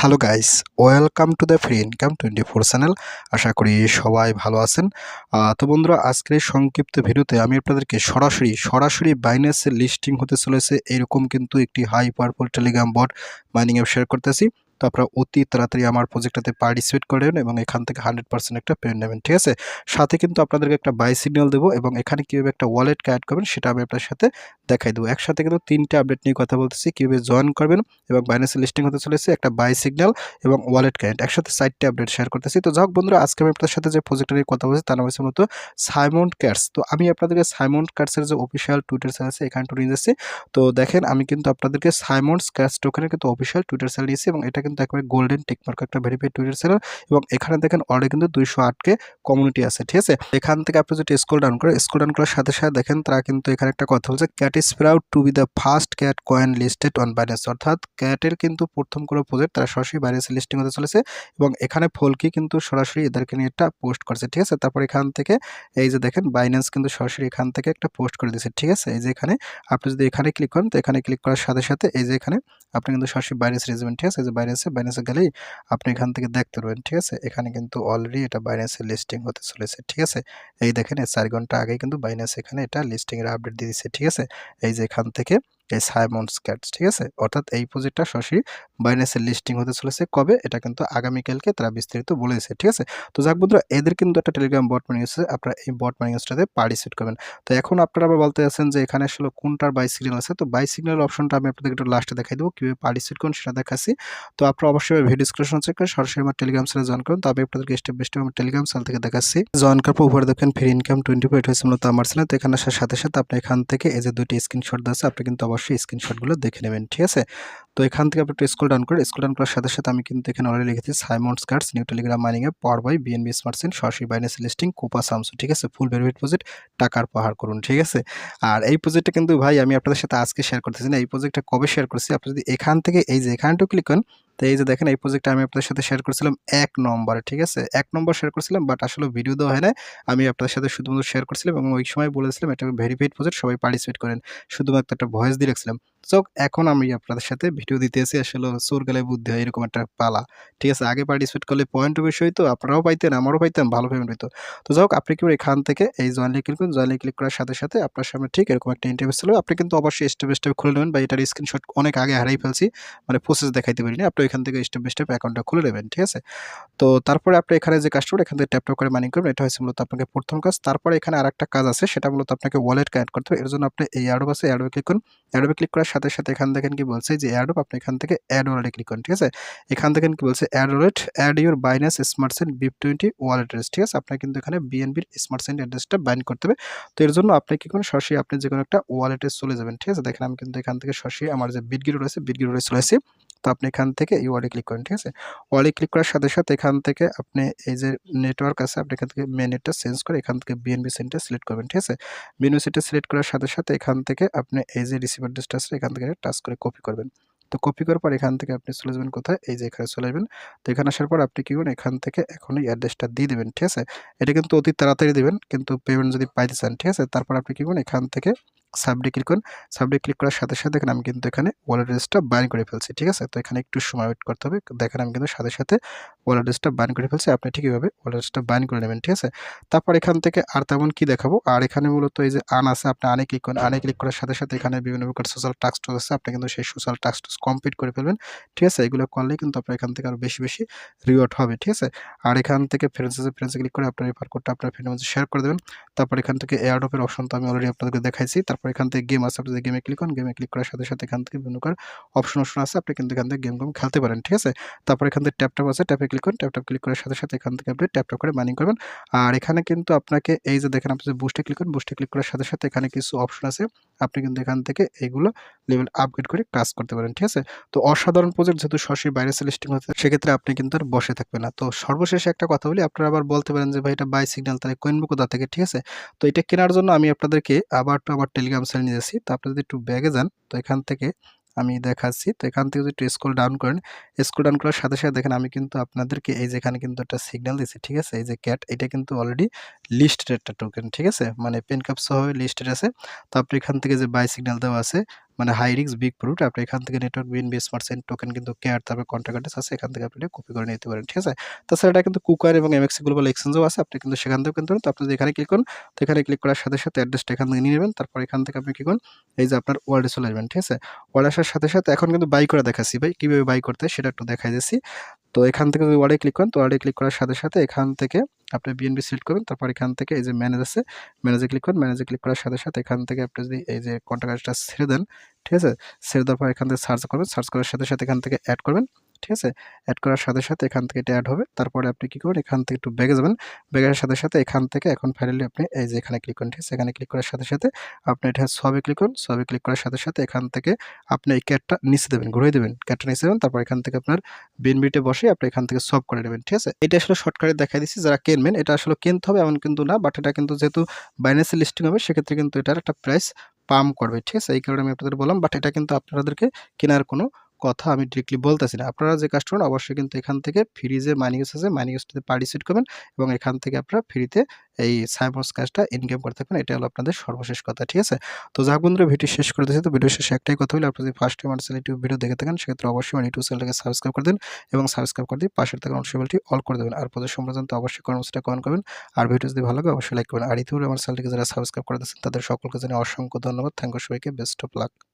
Hello guys, welcome to the free income twenty four channel. আশা করি সবাই ভালো আছেন। তো বন্ধুরা, আজকের সংক্ষিপ্ত ভিডিওতে আমি আপনাদেরকে সরাসরি সরাসরি বাইন্যান্সের লিস্টিং হতে চলেছে। এরকম কিন্তু একটি high powerful Telegram bot mining app share করতেছি। তো আপনারা অতি তাড়াতাড়ি আমার প্রজেক্টটাতে পার্টিসিপেট করেন এবং এখান থেকে হান্ড্রেড পার্সেন্ট একটা পেমেন্ট নেবেন, ঠিক আছে? সাথে কিন্তু আপনাদেরকে একটা বাই সিগন্যাল দেবো এবং এখানে কীভাবে একটা ওয়ালেট অ্যাড করবেন সেটা আমি আপনার সাথে দেখাই দেবো। একসাথে কিন্তু তিনটে আপডেট নিয়ে কথা বলতেছি, কীভাবে জয়েন করবেন এবং বাইন্যান্সের লিস্টিং হতে চলেছে, একটা বাই সিগন্যাল এবং ওয়ালেট কারেন্ট একসাথে চারটে আপডেট শেয়ার করতেছি। তো যাক বন্ধুরা, আজকে আমি আপনার সাথে যে প্রজেক্টটা নিয়ে কথা বলছি তার নাম হচ্ছে মূলত সাইমন্ড ক্যাটস তো আমি আপনাদেরকে সাইমন্ড ক্যাটসের যে অফিসিয়াল টুইটার চ্যানেল আছে, এখানে নিয়ে যাচ্ছি। তো দেখেন, আমি কিন্তু আপনাদেরকে সাইমন্ডস ক্যাটস টোকেনের কিন্তু অফিসিয়াল টুইটার চ্যানেল নিয়েছি এবং এটা কিন্তু একেবারে গোল্ডেন টেকমার্ক একটা ভেরিফাইড টুইটার চ্যানেল এবং এখানে দেখেন অলরেডি কিন্তু দুইশো আটকে কমিউনিটি আছে, ঠিক আছে? এখান থেকে আপনি যদি স্কুল ডাউন করে স্কুল ডাউন করার সাথে সাথে দেখেন তারা কিন্তু এখানে একটা কথা বলছে cat is proud to be the first cat coin listed on Binance অর্থাৎ ক্যাটের কিন্তু প্রথম কোনো প্রজেক্ট তারা সরাসরি বাইন্যান্সে লিস্টিং হতে চলেছে এবং এখানে ফলকি কিন্তু সরাসরি এদেরকে নিয়ে একটা পোস্ট করছে, ঠিক আছে? তারপর এখান থেকে এই যে দেখেন বাইন্যান্স কিন্তু সরাসরি এখান থেকে একটা পোস্ট করে দিয়েছে, ঠিক আছে? এই যে এখানে আপনি যদি এখানে ক্লিক করেন, তো এখানে ক্লিক করার সাথে সাথে এই যে এখানে আপনি কিন্তু সরাসরি বাইন্যান্স রেজমেন্ট ঠিক আছে? এই যে বাইন্যান্সে বাইন্যান্সে গেলেই আপনি এখান থেকে দেখতে পারবেন, ঠিক আছে? এখানে কিন্তু অলরেডি এটা বাইন্যান্সের লিস্টিং হতে চলেছে, ঠিক আছে? এই দেখেন চার ঘণ্টা আগে কিন্তু বাইন্যান্স এখানে এটা লিস্টিংয়ের আপডেট দিয়ে দিচ্ছে ঠিক আছে? এই যে এখান থেকে এই সাইমন্ডস ক্যাটস ঠিক আছে? অর্থাৎ এই প্রজেক্টটা সরাসরি বাইন্যান্সের লিস্টিং হতে চলেছে। কবে? এটা কিন্তু আগামীকালকে তারা বিস্তারিত বলেছে, ঠিক আছে? তো যাক বন্ধুরা, এদের কিন্তু একটা টেলিগ্রাম বট মানি আছে, আপনারা এই বট মানিংসটাতে পার্টিসিপেট করবেন। তো এখন আপনারা আবার বলতে আছেন যে এখানে আসলে কোনটার বাই সিগন্যাল আছে? তো বাই সিগন্যাল অপশনটা আমি আপনাদের একটু লাস্টে দেখাই দেবো, কীভাবে পার্টিসিপেট করুন সেটা দেখাচ্ছি। তো আপনারা অবশ্যই ভিডিও ডিসক্রিপশন চেক করে সরাসরি আমার টেলিগ্রাম চ্যানেল জয়েন করুন। তো আমি আপনাদেরকে স্টেপ বাই স্টেপ আমার টেলিগ্রাম চ্যানেল থেকে দেখাচ্ছি। জয়েন করার পর উপরে দেখেন ফ্রি ইনকাম টোয়েন্টি ফাইভ হয়েছে মূলত আমার চ্যানেল তো এখানে আসার সাথে সাথে আপনি এখান থেকে এই যে দুইটি স্ক্রিনশট আছে, আপনি কিন্তু অবশ্যই স্ক্রিনশটগুলো দেখে নেবেন, ঠিক আছে? তো এখান থেকে আপনি একটু স্কুল ডাউন করে স্কুল ডাউন করার সাথে সাথে আমি কিন্তু এখানে অলরেডি লিখেছি Symonds cards new Telegram mining a power by BNB smart sent সরাসরি বাইন্যান্স লিস্টিং কোপা সামসু ঠিক আছে? ফুল ভেরিফাইড প্রজেক্ট টাকার পাহাড় করুন, ঠিক আছে? আর এই প্রজেক্টটা কিন্তু ভাই আমি আপনাদের সাথে আজকে শেয়ার করতেছি না, এই প্রজেক্টটা কবে শেয়ার করছি? আপনি যদি এখান থেকে এই যে এখানটা ক্লিক করেন তো এই যে দেখেন, এই প্রজেক্টটা আমি আপনাদের সাথে শেয়ার করেছিলাম এক নম্বরে, ঠিক আছে? এক নম্বর শেয়ার করেছিলাম বাট আসলে ভিডিও দেওয়া হয় না আমি আপনাদের সাথে শুধুমাত্র শেয়ার করছিলাম এবং ওই সময় বলেছিলাম, এটা ভেরিফাইড প্রজেক্ট সবাই পার্টিসিপেট করেন। শুধুমাত্র একটা ভয়েস দিয়ে রাখছিলাম। তো এখন আমি আপনাদের সাথে ভিডিও দিতে এসে আসলে চোর গেলে বুদ্ধি হয় এরকম একটা পালা। ঠিক আছে, আগে পার্টিসিপেট করলে পয়েন্টও বেশি হইতো, আপনারাও পাইতেন, আমারও পাইতাম ভালো পেমেন্ট হইতো। তো যাই হোক, আপনি কি এখান থেকে এই জয়েনলি ক্লিক করুন জয়েনলি ক্লিক করার সাথে সাথে আপনার সামনে ঠিক এরকম একটা ইন্টারভিউ ছিল আপনি কিন্তু অবশ্যই স্টেপ স্টেপ খুলে নেবেন বা এটার স্ক্রিনশট অনেক আগে হারাই ফেলছি মানে প্রসেস দেখাইতে পারিনি। আপনি এখান থেকে স্টেপ স্টেপ অ্যাকাউন্টটা খুলে নেবেন, ঠিক আছে? তো তারপরে আপনি এখানে যে কাজটা এখান থেকে ট্যাপ করে মাইনিং করবেন, এটা হচ্ছে মূলত আপনাকে প্রথম কাজ। তারপরে এখানে আর একটা কাজ আছে, সেটা মূলত আপনাকে ওয়ালেট কানেক্ট করতে হবে। এর জন্য আপনি এই অ্যাডোব আছে অ্যাডোবে ক্লিক করুন। অ্যাডোবে ক্লিক করার সাথে সাথে এখান দেখেন কি বলছে যে অ্যাড আপনি এখান থেকে অ্যাড ওয়ালেটে ক্লিক করুন, ঠিক আছে? এখান থেকে কি বলছে add wallet add your Binance smart sent BEP twenty wallet address ঠিক আছে? আপনার কিন্তু এখানে বিএনবির স্মার্ট সেন্ট অ্যাড্রেসটা বাইন করতে হবে। তো এর জন্য আপনি কি করুন, সরাসরি আপনি যে কোনো একটা ওয়ালেটে চলে যাবেন, ঠিক আছে? দেখেন আমি কিন্তু এখান থেকে সরাসরি আমার যে বিটগিরো রয়েছে বিটগিরো চলে আসি তো আপনি এখান থেকে এই ওয়ালে ক্লিক করেন, ঠিক আছে? ওয়ালে ক্লিক করার সাথে সাথে এখান থেকে আপনি এই যে নেটওয়ার্ক আছে, আপনি এখান থেকে মেন নেটটা চেঞ্জ করে এখান থেকে বিএনবি সেন্টার সিলেক্ট করবেন, ঠিক আছে? বিএনবি সেন্টার সিলেক্ট করার সাথে সাথে এখান থেকে আপনি এই যে রিসিভার ডিসটা আছে, এখান থেকে টাচ করে কপি করবেন। তো কপি করার পর এখান থেকে আপনি চলে যাবেন কোথায়? এই যে এখানে চলে যাবেন তো এখানে আসার পর আপনি কি করবেন? এখান থেকে এখন এই অ্যাড্রেসটা দিয়ে দেবেন, ঠিক আছে? এটা কিন্তু অতি তাড়াতাড়ি দেবেন, কিন্তু পেমেন্ট যদি পাইতে চান, ঠিক আছে? তারপর আপনি কি করবেন? এখান থেকে সাবডে ক্লিক করুন। সাবডে ক্লিক করার সাথে সাথে দেখেন আমি কিন্তু এখানে ওয়ালেট অ্যাড্রেসটা বাইন করে ফেলছি, ঠিক আছে? তো এখানে একটু সময় ওয়েট করতে হবে। দেখেন আমি কিন্তু সাথে সাথে ওয়ালেট অ্যাড্রেসটা বাইন করে ফেলছি। আপনি ঠিক এইভাবে ওয়ালেট অ্যাড্রেসটা বাইন করে নেবেন, ঠিক আছে? তারপর এখান থেকে আর তেমন কি দেখাবো? আর এখানে মূলত এই যে আন আছে, আপনি আনে ক্লিক করেন। আনে ক্লিক করার সাথে সাথে এখানে বিভিন্ন প্রকার সোশ্যাল টাস্ক আছে। আপনি কিন্তু সেই সোশ্যাল টাস্ক কমপ্লিট করে ফেলবেন, ঠিক আছে? এগুলো করলেই কিন্তু আপনার এখান থেকে আরও বেশি বেশি রিওয়ার্ড হবে, ঠিক আছে? আর এখান থেকে ফ্রেন্ডস ফ্রেন্ডসে ক্লিক করে আপনার রেফার কোডটা আপনার ফ্রেন্ডের মধ্যে শেয়ার করে দেবেন। তারপর এখান থেকে এয়ারডপের অপশন তো আমি অলরেডি আপনাদেরকে দেখাইছি। তারপর এখান থেকে গেম আছে, আপনি গেমে ক্লিক করুন গেমে ক্লিক করার সাথে সাথে এখান থেকে বিভিন্ন অপশন অপশন আছে, আপনি কিন্তু এখান থেকে গেম গেম খেলতে পারেন, ঠিক আছে? তারপর এখান থেকে ট্যাপ আছে ট্যাপে ক্লিক করুন ট্যাপ ট্যাপ ক্লিক করার সাথে সাথে এখান থেকে আপনি ট্যাপটপ ট্যাপ করে মাইনিং করবেন। আর এখানে কিন্তু আপনাকে, এই যে দেখেন, আপনি বুস্টে ক্লিক করুন বুস্টে ক্লিক করার সাথে সাথে এখানে কিছু অপশন আছে। আপনি কিন্তু এখান থেকে এইগুলো লেভেল আপগ্রেড করে কাজ করতে পারেন, ঠিক আছে? তো অসাধারণ প্রজেক্ট যেহেতু সরাসরি বাইরে সেলিস্টিং হতে সেক্ষেত্রে আপনি কিন্তু আর বসে থাকবেন না। তো সর্বশেষে একটা কথা বলি, আপনারা আবার বলতে পারেন যে, ভাই, এটা বাই সিগন্যাল তাহলে কোয়েনবো কোথা থেকে? ঠিক আছে? তো এটা কেনার জন্য আমি আপনাদেরকে আবার একটু আবার টেলিগ্রাম সেল নিয়ে যাচ্ছি। তো আপনি যদি একটু ব্যাগে যান, তো এখান থেকে আমি দেখাচ্ছি। তো এখান থেকে যদি একটু স্কুল ডাউন করেন স্কুল ডাউন করার সাথে সাথে দেখেন আমি কিন্তু আপনাদেরকে এই যেখানে কিন্তু একটা সিগন্যাল দিচ্ছি ঠিক আছে? এই যে ক্যাট এটা কিন্তু অলরেডি লিস্টেড একটা টোকেন ঠিক আছে? মানে পেন কাপ সহ লিস্টেড আছে। তো আপনি এখান থেকে যে বাই সিগন্যাল দেওয়া আছে মানে হাই রিক্স বিগ প্রুট আপনি এখান থেকে network BNB smart sent token কিন্তু কেয়ার তারপরে কন্ট্রাক্ট আছে, এখান থেকে আপনি কপি করে নিতে পারেন, ঠিক আছে? তাছাড়া এটা কিন্তু কুকার এবং এমএক্সি গ্লোবাল এক্সচেঞ্জও আছে, আপনি কিন্তু সেখান থেকেও কিন্তু আপনি এখানে ক্লিক করুন, তো এখানে ক্লিক করার সাথে সাথে অ্যাড্রেসটা এখান থেকে নিয়ে নেবেন, তারপর এখান থেকে আপনি কি করুন, এই যে আপনার ওয়ার্ডে চলে আসবেন, ঠিক আছে? ওয়ার্ড আসার সাথে সাথে এখন কিন্তু বাই করে দেখাচ্ছি ভাই, কীভাবে বাই করতে সেটা একটু দেখাই দিচ্ছি। তো এখান থেকে যদি ওয়ার্ডে ক্লিক করেন, তো ওয়ার্ডে ক্লিক করার সাথে সাথে এখান থেকে আপনি বিএনবি সিলেক্ট করবেন তারপর এখান থেকে এই যে ম্যানেজ আছে ম্যানেজে ক্লিক করুন ম্যানেজে ক্লিক করার সাথে সাথে এখান থেকে আপনি যদি এই যে কন্ট্যাক্টটা ছেড়ে দেন, ঠিক আছে? ছেড়ে দেওয়ার পর এখান থেকে সার্চ করবেন সার্চ করার সাথে সাথে এখান থেকে অ্যাড করবেন। ঠিক আছে? অ্যাড করার সাথে সাথে এখান থেকে এটা অ্যাড হবে। তারপরে আপনি কী করবেন? এখান থেকে একটু ব্যাগে যাবেন। ব্যাগের সাথে সাথে এখান থেকে এখন ফাইনালি আপনি এই যে এখানে ক্লিক করেন, ঠিক আছে? এখানে ক্লিক করার সাথে সাথে আপনি এটা সবে ক্লিক করুন। সবে ক্লিক করার সাথে সাথে এখান থেকে আপনি এই ক্যাটটা নিচে দেবেন, ঘুরিয়ে দেবেন। ক্যাটটা নিচে দেবেন। তারপর এখান থেকে আপনার বিনবিটে বসে আপনি এখান থেকে সব করে নেবেন, ঠিক আছে? এটা আসলে শর্টকাটে দেখাই দিচ্ছি। যারা কিনবেন এটা আসলে কিনতে হবে এমন কিন্তু না বাট এটা কিন্তু যেহেতু বাইন্যান্সে লিস্টিং হবে, সেক্ষেত্রে কিন্তু এটার একটা প্রাইস পাম করবে, ঠিক আছে? এই কারণে আমি আপনাদের বললাম বাট এটা কিন্তু আপনাদেরকে কেনার কোনো কথা আমি ডিরেক্টলি বলতেছি না। আপনারা যে করুন অবশ্যই কিন্তু এখান থেকে ফ্রি যে মাইনিংস আছে মাইনিংসটাতে পার্টিসিপেট করবেন এবং এখান থেকে আপনারা ফ্রিতে এই সাইমস কাজটা ইনকাম করতে পারেন এটা হলো আপনাদের সর্বশেষ কথা, ঠিক আছে? তো যাক বন্ধুরা ভিডিও শেষ করে দিয়েছে। তো ভিডিও শেষে একটাই কথা হলো আপনি যদি ফার্স্ট টাইম আমার ইউটিউব ভিডিও দেখে থাকেন, সেক্ষেত্রে অবশ্যই আমার ইউটিউব চ্যানেলটাকে সাবস্ক্রাইব করে দিন এবং সাবস্ক্রাইব করে দিয়ে পাশের থাকা নোটিফিকেশনটি অল করে দেবেন। আর প্রতি সম্পর্কে অবশ্যই কর্মসূচিটা কমেন্ট করবেন। আর ভিডিও যদি ভালো লাগে, অবশ্যই লাইক করবেন। আর ইতিপূর্বে আমার চ্যানেলটিকে যারা সাবস্ক্রাইব করে দিচ্ছেন তাদের সকলকে জানিয়ে অসংখ্য ধন্যবাদ। থ্যাংক ইউ সবাইকে। Best of luck